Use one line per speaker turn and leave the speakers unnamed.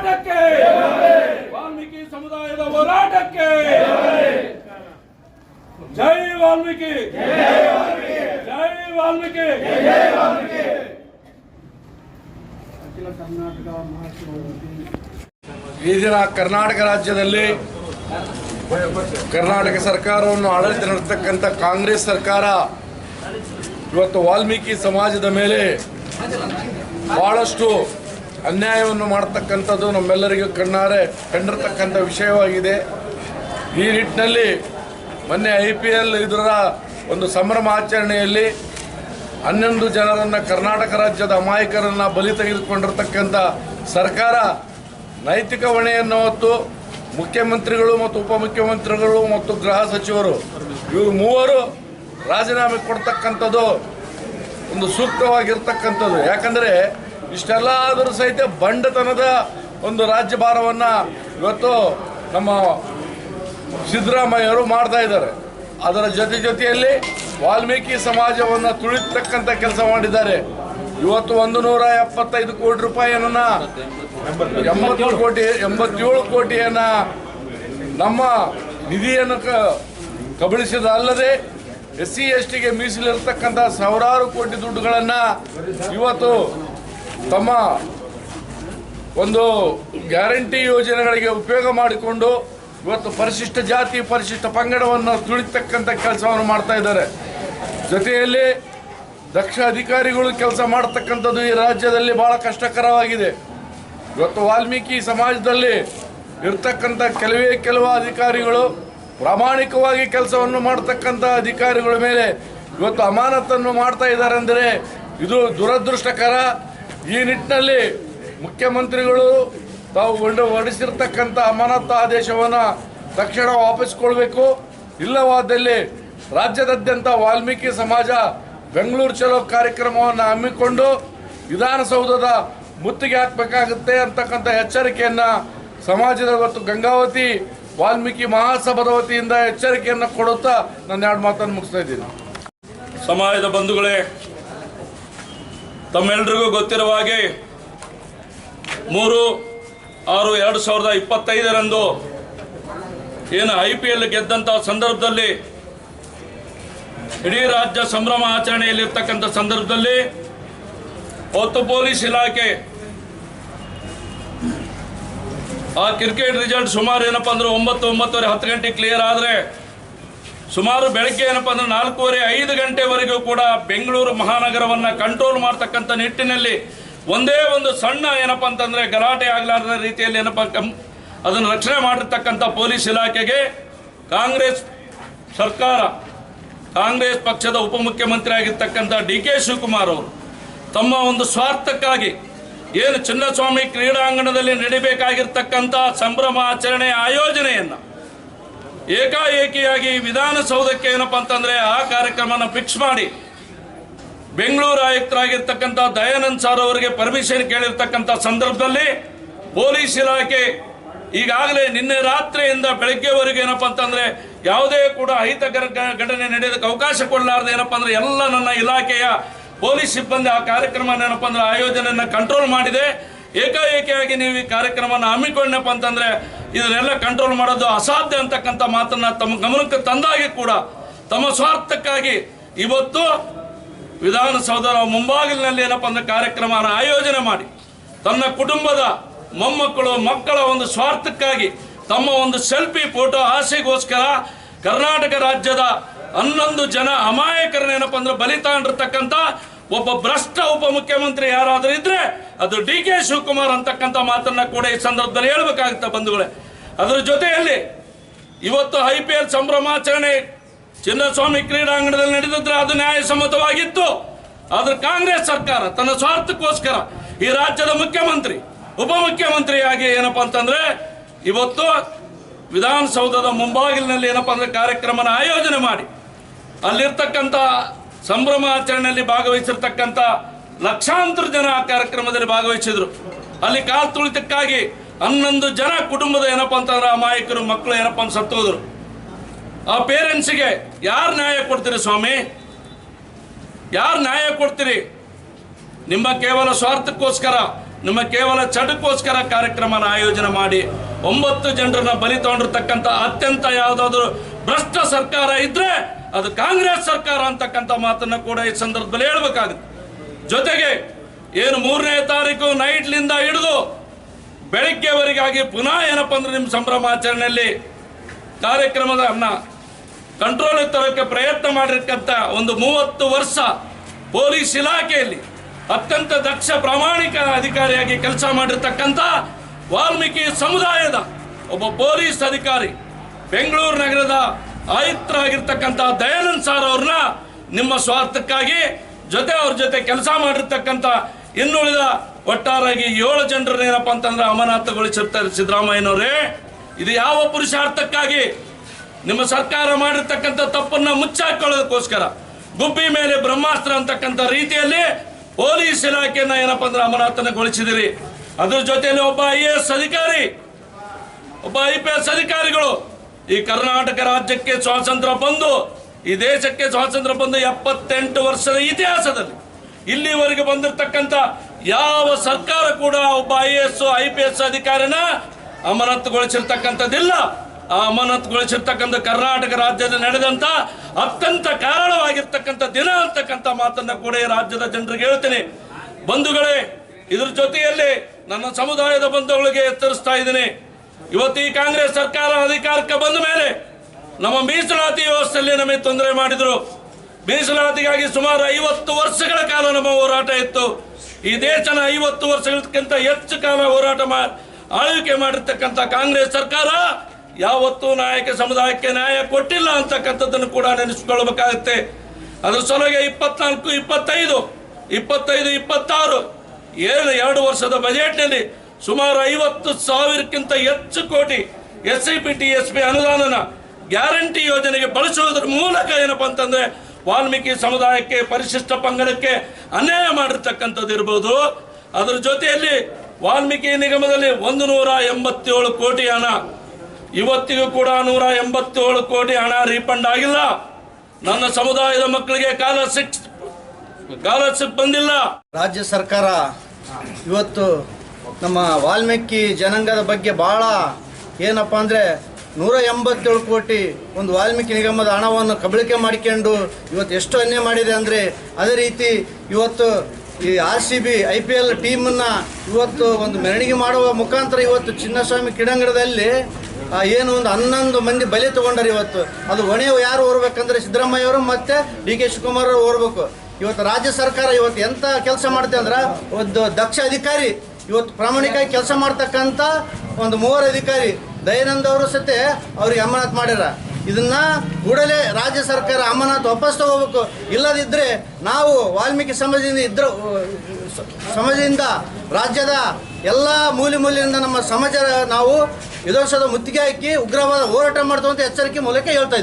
ಹೋರಾಟಕ್ಕೆ. ವಾಲ್ಮೀಕಿ ಸಮುದಾಯದ ಹೋರಾಟಕ್ಕೆ. ಜೈ ವಾಲ್ಮೀಕಿ. ಜೈ ವಾಲ್ಮೀಕಿ.
ಈ ದಿನ ಕರ್ನಾಟಕ ರಾಜ್ಯದಲ್ಲಿ ಕರ್ನಾಟಕ ಸರ್ಕಾರವನ್ನು ಆಡಳಿತ ನಡೆಸ್ತಕ್ಕಂಥ ಕಾಂಗ್ರೆಸ್ ಸರ್ಕಾರ ಇವತ್ತು ವಾಲ್ಮೀಕಿ ಸಮಾಜದ ಮೇಲೆ ಬಹಳಷ್ಟು ಅನ್ಯಾಯವನ್ನು ಮಾಡತಕ್ಕಂಥದ್ದು ನಮ್ಮೆಲ್ಲರಿಗೂ ಕಣ್ಣಾರೆ ಕಂಡಿರ್ತಕ್ಕಂಥ ವಿಷಯವಾಗಿದೆ. ಈ ನಿಟ್ಟಿನಲ್ಲಿ ಮೊನ್ನೆ ಐ ಪಿ ಎಲ್ ಇದರ ಒಂದು ಸಂಭ್ರಮ ಆಚರಣೆಯಲ್ಲಿ ಹನ್ನೊಂದು ಜನರನ್ನು ಕರ್ನಾಟಕ ರಾಜ್ಯದ ಅಮಾಯಕರನ್ನು ಬಲಿ ತೆಗೆದುಕೊಂಡಿರ್ತಕ್ಕಂಥ ಸರ್ಕಾರ ನೈತಿಕ ಹೊಣೆಯನ್ನು ಹೊತ್ತು ಮುಖ್ಯಮಂತ್ರಿಗಳು ಮತ್ತು ಉಪಮುಖ್ಯಮಂತ್ರಿಗಳು ಮತ್ತು ಗೃಹ ಸಚಿವರು ಇವರು ಮೂವರು ರಾಜೀನಾಮೆ ಕೊಡ್ತಕ್ಕಂಥದ್ದು ಒಂದು ಸೂಕ್ತವಾಗಿರ್ತಕ್ಕಂಥದ್ದು. ಯಾಕಂದರೆ ಇಷ್ಟೆಲ್ಲ ಆದರೂ ಸಹಿತ ಬಂಡತನದ ಒಂದು ರಾಜ್ಯಭಾರವನ್ನು ಇವತ್ತು ನಮ್ಮ ಸಿದ್ದರಾಮಯ್ಯರು ಮಾಡ್ತಾ ಇದ್ದಾರೆ. ಅದರ ಜೊತೆ ಜೊತೆಯಲ್ಲಿ ವಾಲ್ಮೀಕಿ ಸಮಾಜವನ್ನು ತುಳಿತಕ್ಕಂಥ ಕೆಲಸ ಮಾಡಿದ್ದಾರೆ. ಇವತ್ತು ಒಂದು ನೂರ ಎಪ್ಪತ್ತೈದು ಕೋಟಿ ರೂಪಾಯಿಯನ್ನು ಎಂಬತ್ತೇಳು ಕೋಟಿ, ಎಂಬತ್ತೇಳು ಕೋಟಿಯನ್ನು ನಮ್ಮ ನಿಧಿಯನ್ನು ಕಬಳಿಸಿದ ಅಲ್ಲದೆ ಎಸ್ ಸಿ ಎಸ್ ಟಿಗೆ ಮೀಸಲಿರ್ತಕ್ಕಂಥ ಸಾವಿರಾರು ಕೋಟಿ ದುಡ್ಡುಗಳನ್ನು ಇವತ್ತು ತಮ್ಮ ಒಂದು ಗ್ಯಾರಂಟಿ ಯೋಜನೆಗಳಿಗೆ ಉಪಯೋಗ ಮಾಡಿಕೊಂಡು ಇವತ್ತು ಪರಿಶಿಷ್ಟ ಜಾತಿ, ಪರಿಶಿಷ್ಟ ಪಂಗಡವನ್ನು ತುಳಿತಕ್ಕಂಥ ಕೆಲಸವನ್ನು ಮಾಡ್ತಾ ಇದ್ದಾರೆ. ಜೊತೆಯಲ್ಲಿ ದಕ್ಷ ಅಧಿಕಾರಿಗಳು ಕೆಲಸ ಮಾಡತಕ್ಕಂಥದ್ದು ಈ ರಾಜ್ಯದಲ್ಲಿ ಬಹಳ ಕಷ್ಟಕರವಾಗಿದೆ. ಇವತ್ತು ವಾಲ್ಮೀಕಿ ಸಮಾಜದಲ್ಲಿ ಇರ್ತಕ್ಕಂಥ ಕೆಲವೇ ಕೆಲವು ಅಧಿಕಾರಿಗಳು ಪ್ರಾಮಾಣಿಕವಾಗಿ ಕೆಲಸವನ್ನು ಮಾಡತಕ್ಕಂಥ ಅಧಿಕಾರಿಗಳ ಮೇಲೆ ಇವತ್ತು ಅಮಾನತನ್ನು ಮಾಡ್ತಾ ಇದ್ದಾರೆ ಅಂದರೆ ಇದು ದುರದೃಷ್ಟಕರ. ಈ ನಿಟ್ಟಿನಲ್ಲಿ ಮುಖ್ಯಮಂತ್ರಿಗಳು ತಾವು ಹೊಂಡ ಹೊರಡಿಸಿರ್ತಕ್ಕಂಥ ಅಮಾನತು ಆದೇಶವನ್ನು ತಕ್ಷಣ ವಾಪಸ್ಕೊಳ್ಬೇಕು ಇಲ್ಲವಾದಲ್ಲಿ ರಾಜ್ಯದಾದ್ಯಂತ ವಾಲ್ಮೀಕಿ ಸಮಾಜ ಬೆಂಗಳೂರು ಚಲೋ ಕಾರ್ಯಕ್ರಮವನ್ನು ಹಮ್ಮಿಕೊಂಡು ವಿಧಾನಸೌಧದ ಮುತ್ತಿಗೆ ಹಾಕಬೇಕಾಗುತ್ತೆ ಅಂತಕ್ಕಂಥ ಎಚ್ಚರಿಕೆಯನ್ನು ಸಮಾಜದ ಮತ್ತು ಗಂಗಾವತಿ ವಾಲ್ಮೀಕಿ ಮಹಾಸಭಾದ ವತಿಯಿಂದ ಎಚ್ಚರಿಕೆಯನ್ನು ಕೊಡುತ್ತಾ ನನ್ನ ಎರಡು ಮಾತನ್ನು ಮುಗಿಸ್ತಾ ಇದ್ದೀನಿ.
ಸಮಾಜದ ಬಂಧುಗಳೇ ತಮ್ಮೆಲ್ರಿಗೂ ಗೊತ್ತಿರುವ ಹಾಗೆ ಮೂರು ಆರು ಎರಡು ಸಾವಿರದ ಇಪ್ಪತ್ತೈದರಂದು ಏನು ಐ ಪಿ ಎಲ್ ಗೆದ್ದಂಥ ಸಂದರ್ಭದಲ್ಲಿ ಇಡೀ ರಾಜ್ಯ ಸಂಭ್ರಮ ಆಚರಣೆಯಲ್ಲಿರ್ತಕ್ಕಂಥ ಸಂದರ್ಭದಲ್ಲಿ ಹೊತ್ತು ಪೊಲೀಸ್ ಇಲಾಖೆ ಆ ಕ್ರಿಕೆಟ್ ರಿಸಲ್ಟ್ ಸುಮಾರು ಏನಪ್ಪ ಅಂದ್ರೆ ಒಂಬತ್ತು ಒಂಬತ್ತುವರೆ ಹತ್ತು ಗಂಟೆ ಕ್ಲಿಯರ್ ಆದರೆ ಸುಮಾರು ಬೆಳಗ್ಗೆ ಏನಪ್ಪ ಅಂದ್ರೆ ನಾಲ್ಕೂವರೆ ಐದು ಗಂಟೆವರೆಗೂ ಕೂಡ ಬೆಂಗಳೂರು ಮಹಾನಗರವನ್ನು ಕಂಟ್ರೋಲ್ ಮಾಡ್ತಕ್ಕಂಥ ನಿಟ್ಟಿನಲ್ಲಿ ಒಂದೇ ಒಂದು ಸಣ್ಣ ಏನಪ್ಪ ಅಂತಂದ್ರೆ ಗಲಾಟೆ ಆಗಲಾರದ ರೀತಿಯಲ್ಲಿ ಏನಪ್ಪ ಅದನ್ನು ರಕ್ಷಣೆ ಮಾಡಿರ್ತಕ್ಕಂಥ ಪೊಲೀಸ್ ಇಲಾಖೆಗೆ ಕಾಂಗ್ರೆಸ್ ಸರ್ಕಾರ, ಕಾಂಗ್ರೆಸ್ ಪಕ್ಷದ ಉಪಮುಖ್ಯಮಂತ್ರಿ ಆಗಿರ್ತಕ್ಕಂಥ ಡಿ ಕೆ ಶಿವಕುಮಾರ್ ಅವರು ತಮ್ಮ ಒಂದು ಸ್ವಾರ್ಥಕ್ಕಾಗಿ ಏನು ಚಿನ್ನಸ್ವಾಮಿ ಕ್ರೀಡಾಂಗಣದಲ್ಲಿ ನಡಿಬೇಕಾಗಿರ್ತಕ್ಕಂಥ ಸಂಭ್ರಮಾಚರಣೆ ಆಯೋಜನೆಯನ್ನು ಏಕಾಏಕಿಯಾಗಿ ವಿಧಾನಸೌಧಕ್ಕೆ ಏನಪ್ಪ ಅಂತಂದ್ರೆ ಆ ಕಾರ್ಯಕ್ರಮನ ಫಿಕ್ಸ್ ಮಾಡಿ ಬೆಂಗಳೂರು ಆಯುಕ್ತರಾಗಿರ್ತಕ್ಕಂಥ ದಯಾನಂದ್ ಸಾರ್ ಅವರಿಗೆ ಪರ್ಮಿಷನ್ ಕೇಳಿರ್ತಕ್ಕಂಥ ಸಂದರ್ಭದಲ್ಲಿ ಪೊಲೀಸ್ ಇಲಾಖೆ ಈಗಾಗಲೇ ನಿನ್ನೆ ರಾತ್ರಿಯಿಂದ ಬೆಳಗ್ಗೆವರೆಗೆ ಏನಪ್ಪ ಅಂತಂದ್ರೆ ಯಾವುದೇ ಕೂಡ ಅಹಿತಕರ ಘಟನೆ ನಡೆಯೋದಕ್ಕೆ ಅವಕಾಶ ಕೊಡಲಾರ್ದೆ ಏನಪ್ಪ ಅಂದ್ರೆ ಎಲ್ಲ ನನ್ನ ಇಲಾಖೆಯ ಪೊಲೀಸ್ ಸಿಬ್ಬಂದಿ ಆ ಕಾರ್ಯಕ್ರಮ ಏನಪ್ಪ ಅಂದ್ರೆ ಆಯೋಜನೆಯನ್ನ ಕಂಟ್ರೋಲ್ ಮಾಡಿದೆ. ಏಕಾಏಕಿಯಾಗಿ ನೀವು ಈ ಕಾರ್ಯಕ್ರಮವನ್ನು ಹಮ್ಮಿಕೊಂಡಪ್ಪ ಅಂತಂದ್ರೆ ಇದನ್ನೆಲ್ಲ ಕಂಟ್ರೋಲ್ ಮಾಡೋದು ಅಸಾಧ್ಯ ಅಂತಕ್ಕಂಥ ಮಾತನ್ನ ತಮ್ಮ ಗಮನಕ್ಕೆ ತಂದಾಗಿ ಕೂಡ ತಮ್ಮ ಸ್ವಾರ್ಥಕ್ಕಾಗಿ ಇವತ್ತು ವಿಧಾನಸೌಧ ಮುಂಬಾಗಿಲಿನಲ್ಲಿ ಏನಪ್ಪ ಅಂದ್ರೆ ಕಾರ್ಯಕ್ರಮ ಆಯೋಜನೆ ಮಾಡಿ ತನ್ನ ಕುಟುಂಬದ ಮೊಮ್ಮಕ್ಕಳು, ಮಕ್ಕಳ ಒಂದು ಸ್ವಾರ್ಥಕ್ಕಾಗಿ ತಮ್ಮ ಒಂದು ಸೆಲ್ಫಿ, ಫೋಟೋ ಆಸೆಗೋಸ್ಕರ ಕರ್ನಾಟಕ ರಾಜ್ಯದ ಹನ್ನೊಂದು ಜನ ಅಮಾಯಕರನ್ನೇನಪ್ಪ ಅಂದ್ರೆ ಬಲಿ ತಗೊಂಡಿರ್ತಕ್ಕಂಥ ಒಬ್ಬ ಭ್ರಷ್ಟ ಉಪಮುಖ್ಯಮಂತ್ರಿ ಯಾರಾದರೂ ಇದ್ರೆ ಅದು ಡಿ ಕೆ ಶಿವಕುಮಾರ್ ಅಂತಕ್ಕಂಥ ಮಾತನ್ನ ಕೂಡ ಈ ಸಂದರ್ಭದಲ್ಲಿ ಹೇಳಬೇಕಾಗುತ್ತೆ ಬಂಧುಗಳೇ. ಅದರ ಜೊತೆಯಲ್ಲಿ ಇವತ್ತು ಐ ಪಿ ಎಲ್ ಸಂಭ್ರಮಾಚರಣೆ ಚಿನ್ನಸ್ವಾಮಿ ಕ್ರೀಡಾಂಗಣದಲ್ಲಿ ನಡೆದಿದ್ರೆ ಅದು ನ್ಯಾಯಸಮ್ಮತವಾಗಿತ್ತು. ಆದ್ರೆ ಕಾಂಗ್ರೆಸ್ ಸರ್ಕಾರ ತನ್ನ ಸ್ವಾರ್ಥಕ್ಕೋಸ್ಕರ ಈ ರಾಜ್ಯದ ಮುಖ್ಯಮಂತ್ರಿ ಉಪಮುಖ್ಯಮಂತ್ರಿಯಾಗಿ ಏನಪ್ಪಾ ಅಂತಂದ್ರೆ ಇವತ್ತು ವಿಧಾನಸೌಧದ ಮುಂಬಾಗಿಲಿನಲ್ಲಿ ಏನಪ್ಪಾ ಅಂದ್ರೆ ಕಾರ್ಯಕ್ರಮನ ಆಯೋಜನೆ ಮಾಡಿ. ಅಲ್ಲಿರ್ತಕ್ಕಂಥ ಸಂಭ್ರಮಾಚರಣೆಯಲ್ಲಿ ಭಾಗವಹಿಸಿರ್ತಕ್ಕಂಥ ಲಕ್ಷಾಂತರ ಜನ ಆ ಕಾರ್ಯಕ್ರಮದಲ್ಲಿ ಭಾಗವಹಿಸಿದ್ರು. ಅಲ್ಲಿ ಕಾಲ್ ತುಳಿತಕ್ಕಾಗಿ ಹನ್ನೊಂದು ಜನ ಕುಟುಂಬದ ಏನಪ್ಪ ಅಂತಂದ್ರೆ ಅಮಾಯಕರು ಮಕ್ಕಳು ಏನಪ್ಪ ಅಂತ ಸತ್ತೋದ್ರು. ಆ ಪೇರೆಂಟ್ಸಿಗೆ ಯಾರು ನ್ಯಾಯ ಕೊಡ್ತೀರಿ ಸ್ವಾಮಿ? ಯಾರು ನ್ಯಾಯ ಕೊಡ್ತೀರಿ? ನಿಮ್ಮ ಕೇವಲ ಸ್ವಾರ್ಥಕ್ಕೋಸ್ಕರ, ನಿಮ್ಮ ಕೇವಲ ಚಟಕ್ಕೋಸ್ಕರ ಕಾರ್ಯಕ್ರಮನ ಆಯೋಜನೆ ಮಾಡಿ ಒಂಬತ್ತು ಜನರನ್ನ ಬಲಿ ತಗೊಂಡಿರ್ತಕ್ಕಂಥ ಅತ್ಯಂತ ಯಾವುದಾದ್ರೂ ಭ್ರಷ್ಟ ಸರ್ಕಾರ ಇದ್ರೆ ಅದು ಕಾಂಗ್ರೆಸ್ ಸರ್ಕಾರ ಅಂತಕ್ಕಂಥ ಮಾತನ್ನು ಕೂಡ ಈ ಸಂದರ್ಭದಲ್ಲಿ ಹೇಳಬೇಕಾಗುತ್ತೆ. ಜೊತೆಗೆ ಏನು ಮೂರನೇ ತಾರೀಕು ನೈಟ್ಲಿಂದ ಹಿಡಿದು ಬೆಳಿಗ್ಗೆವರೆಗಾಗಿ ಪುನಃ ಏನಪ್ಪ ಅಂದ್ರೆ ನಿಮ್ಮ ಸಂಭ್ರಮಾಚರಣೆಯಲ್ಲಿ ಕಾರ್ಯಕ್ರಮದ ಕಂಟ್ರೋಲ್ ತರೋಕ್ಕೆ ಪ್ರಯತ್ನ ಮಾಡಿರ್ತಕ್ಕಂಥ ಒಂದು ಮೂವತ್ತು ವರ್ಷ ಪೊಲೀಸ್ ಇಲಾಖೆಯಲ್ಲಿ ಅತ್ಯಂತ ದಕ್ಷ ಪ್ರಾಮಾಣಿಕ ಅಧಿಕಾರಿಯಾಗಿ ಕೆಲಸ ಮಾಡಿರ್ತಕ್ಕಂಥ ವಾಲ್ಮೀಕಿ ಸಮುದಾಯದ ಒಬ್ಬ ಪೊಲೀಸ್ ಅಧಿಕಾರಿ ಬೆಂಗಳೂರು ನಗರದ ಆಯುಕ್ತರಾಗಿರ್ತಕ್ಕಂಥ ದಯಾನಂದ್ ಸಾರ್ ಅವ್ರನ್ನ ನಿಮ್ಮ ಸ್ವಾರ್ಥಕ್ಕಾಗಿ ಜೊತೆ ಅವ್ರ ಜೊತೆ ಕೆಲಸ ಮಾಡಿರ್ತಕ್ಕಂಥ ಇನ್ನುಳಿದ ಒಟ್ಟಾರಾಗಿ ಏಳು ಜನರನ್ನ ಏನಪ್ಪ ಅಂತಂದ್ರೆ ಅಮಾನತುಗೊಳಿಸಿರ್ತಾರೆ ಸಿದ್ದರಾಮಯ್ಯನವರೇ. ಇದು ಯಾವ ಪುರುಷಾರ್ಥಕ್ಕಾಗಿ ನಿಮ್ಮ ಸರ್ಕಾರ ಮಾಡಿರ್ತಕ್ಕಂಥ ತಪ್ಪನ್ನ ಮುಚ್ಚಾಕೊಳ್ಳೋದಕ್ಕೋಸ್ಕರ ಗುಬ್ಬಿ ಮೇಲೆ ಬ್ರಹ್ಮಾಸ್ತ್ರ ಅಂತಕ್ಕಂಥ ರೀತಿಯಲ್ಲಿ ಪೊಲೀಸ್ ಇಲಾಖೆಯನ್ನ ಏನಪ್ಪ ಅಂದ್ರೆ ಅಮರಾತನಗೊಳಿಸಿದಿರಿ ಅದ್ರ ಜೊತೆಯಲ್ಲಿ ಒಬ್ಬ ಐ ಎ ಎಸ್ ಅಧಿಕಾರಿ, ಒಬ್ಬ ಐ ಪಿ ಎಸ್ ಅಧಿಕಾರಿಗಳು ಈ ಕರ್ನಾಟಕ ರಾಜ್ಯಕ್ಕೆ ಸ್ವಾತಂತ್ರ್ಯ ಬಂದು, ಈ ದೇಶಕ್ಕೆ ಸ್ವಾತಂತ್ರ್ಯ ಬಂದು ಎಪ್ಪತ್ತೆಂಟು ವರ್ಷದ ಇತಿಹಾಸದಲ್ಲಿ ಇಲ್ಲಿವರೆಗೆ ಬಂದಿರತಕ್ಕಂಥ ಯಾವ ಸರ್ಕಾರ ಕೂಡ ಒಬ್ಬ I S I P S ಅಧಿಕಾರಿನ ಅಮಾನತುಗೊಳಿಸಿರ್ತಕ್ಕಂಥದ್ದಿಲ್ಲ. ಆ ಅಮಾನತುಗೊಳಿಸಿರ್ತಕ್ಕಂಥ ಕರ್ನಾಟಕ ರಾಜ್ಯದಲ್ಲಿ ನಡೆದಂಥ ಅತ್ಯಂತ ಕಾರಣವಾಗಿರ್ತಕ್ಕಂಥ ದಿನ ಅಂತಕ್ಕಂಥ ಮಾತನ್ನ ಕೂಡ ಈ ರಾಜ್ಯದ ಜನರಿಗೆ ಹೇಳ್ತೇನೆ. ಬಂಧುಗಳೇ, ಇದ್ರ ಜೊತೆಯಲ್ಲಿ ನನ್ನ ಸಮುದಾಯದ ಬಂಧುಗಳಿಗೆ ಎತ್ತರಿಸ್ತಾ ಇದ್ದೀನಿ. ಇವತ್ತು ಈ ಕಾಂಗ್ರೆಸ್ ಸರ್ಕಾರ ಅಧಿಕಾರಕ್ಕೆ ಬಂದ ಮೇಲೆ ನಮ್ಮ ಮೀಸಲಾತಿ ವ್ಯವಸ್ಥೆಯಲ್ಲಿ ನಮಗೆ ತೊಂದರೆ ಮಾಡಿದ್ರು. ಮೀಸಲಾತಿಗಾಗಿ ಸುಮಾರು ಐವತ್ತು ವರ್ಷಗಳ ಕಾಲ ನಮ್ಮ ಹೋರಾಟ ಇತ್ತು. ಈ ದೇಶನ ಐವತ್ತು ವರ್ಷಗಳಕ್ಕಿಂತ ಹೆಚ್ಚು ಕಾಲ ಹೋರಾಟ ಆಳ್ವಿಕೆ ಮಾಡಿರ್ತಕ್ಕಂಥ ಕಾಂಗ್ರೆಸ್ ಸರ್ಕಾರ ಯಾವತ್ತೂ ನಾಯಕ ಸಮುದಾಯಕ್ಕೆ ನ್ಯಾಯ ಕೊಟ್ಟಿಲ್ಲ ಅಂತಕ್ಕಂಥದ್ದನ್ನು ಕೂಡ ನೆನೆಸಿಕೊಳ್ಳಬೇಕಾಗುತ್ತೆ ಅದರ ಸಲುವಾಗಿ ಇಪ್ಪತ್ನಾಲ್ಕು, ಇಪ್ಪತ್ತೈದು ಇಪ್ಪತ್ತೈದು, ಇಪ್ಪತ್ತಾರು ಏನು ಎರಡು ವರ್ಷದ ಬಜೆಟ್ನಲ್ಲಿ ಸುಮಾರು ಐವತ್ತು ಸಾವಿರಕ್ಕಿಂತ ಹೆಚ್ಚು ಕೋಟಿ S I P T S P ಅನುದಾನನ guarantee ಯೋಜನೆಗೆ ಬಳಸುವುದರ ಮೂಲಕ ಏನಪ್ಪ ಅಂತಂದ್ರೆ ವಾಲ್ಮೀಕಿ ಸಮುದಾಯಕ್ಕೆ, ಪರಿಶಿಷ್ಟ ಪಂಗಡಕ್ಕೆ ಅನ್ಯಾಯ ಮಾಡಿರ್ತಕ್ಕಂಥದ್ದು ಇರ್ಬೋದು. ಅದರ ಜೊತೆಯಲ್ಲಿ ವಾಲ್ಮೀಕಿ ನಿಗಮದಲ್ಲಿ ಒಂದು ನೂರ ಎಂಬತ್ತೇಳು ಕೋಟಿ ಹಣ. ಇವತ್ತಿಗೂ ಕೂಡ ನೂರ ಎಂಬತ್ತೇಳು ಕೋಟಿ ಹಣ ರೀಫಂಡ್ ಆಗಿಲ್ಲ. ನನ್ನ ಸಮುದಾಯದ ಮಕ್ಕಳಿಗೆ ಸ್ಕಾಲರ್ಶಿಪ್ ಸ್ಕಾಲರ್ಶಿಪ್ ಬಂದಿಲ್ಲ.
ರಾಜ್ಯ ಸರ್ಕಾರ ಇವತ್ತು ನಮ್ಮ ವಾಲ್ಮೀಕಿ ಜನಾಂಗದ ಬಗ್ಗೆ ಭಾಳ ಏನಪ್ಪ ಅಂದರೆ ನೂರ ಎಂಬತ್ತೇಳು ಕೋಟಿ ಒಂದು ವಾಲ್ಮೀಕಿ ನಿಗಮದ ಹಣವನ್ನು ಕಬಳಿಕೆ ಮಾಡಿಕೊಂಡು ಇವತ್ತು ಎಷ್ಟು ಅನ್ಯಾಯ ಮಾಡಿದೆ ಅಂದರೆ ಅದೇ ರೀತಿ ಇವತ್ತು ಈ R C B I P L ಟೀಮನ್ನು ಇವತ್ತು ಒಂದು ಮೆರವಣಿಗೆ ಮಾಡುವ ಮುಖಾಂತರ ಇವತ್ತು ಚಿನ್ನಸ್ವಾಮಿ ಕ್ರೀಡಾಂಗಣದಲ್ಲಿ ಏನು ಒಂದು ಹನ್ನೊಂದು ಮಂದಿ ಬಲಿ ತೊಗೊಂಡರು ಇವತ್ತು. ಅದು ಹೊಣೆ ಯಾರು ಓರ್ಬೇಕಂದ್ರೆ ಸಿದ್ದರಾಮಯ್ಯ ಅವರು ಮತ್ತು ಡಿ ಕೆ ಶಿವಕುಮಾರ್ ಅವರು ಓರ್ಬೇಕು. ಇವತ್ತು ರಾಜ್ಯ ಸರ್ಕಾರ ಇವತ್ತು ಎಂತ ಕೆಲಸ ಮಾಡುತ್ತೆ ಅಂದ್ರೆ ಒಂದು ದಕ್ಷ ಅಧಿಕಾರಿ ಇವತ್ತು ಪ್ರಾಮಾಣಿಕವಾಗಿ ಕೆಲಸ ಮಾಡ್ತಕ್ಕಂಥ ಒಂದು ಮೂವರು ಅಧಿಕಾರಿ ದಯಾನಂದ ಅವರು ಸತೆ ಅವ್ರಿಗೆ ಅಮಾನತ್ ಮಾಡ್ಯಾರ. ಇದನ್ನ ಕೂಡಲೇ ರಾಜ್ಯ ಸರ್ಕಾರ ಅಮಾನತ್ ವಾಪಸ್ ತಗೋಬೇಕು. ಇಲ್ಲದಿದ್ದರೆ ನಾವು ವಾಲ್ಮೀಕಿ ಸಮಾಜದಿಂದ ಇದ್ರ, ಸಮಾಜದಿಂದ ರಾಜ್ಯದ ಎಲ್ಲ ಮೂಲೆ ಮೂಲೆಯಿಂದ ನಮ್ಮ ಸಮಾಜ ನಾವು ವಿಧಾನಸೌಧ ಮುತ್ತಿಗೆ ಹಾಕಿ ಉಗ್ರವಾದ ಹೋರಾಟ ಮಾಡ್ತೇವೆ ಅಂತ ಎಚ್ಚರಿಕೆ ಮೂಲಕ ಹೇಳ್ತಾ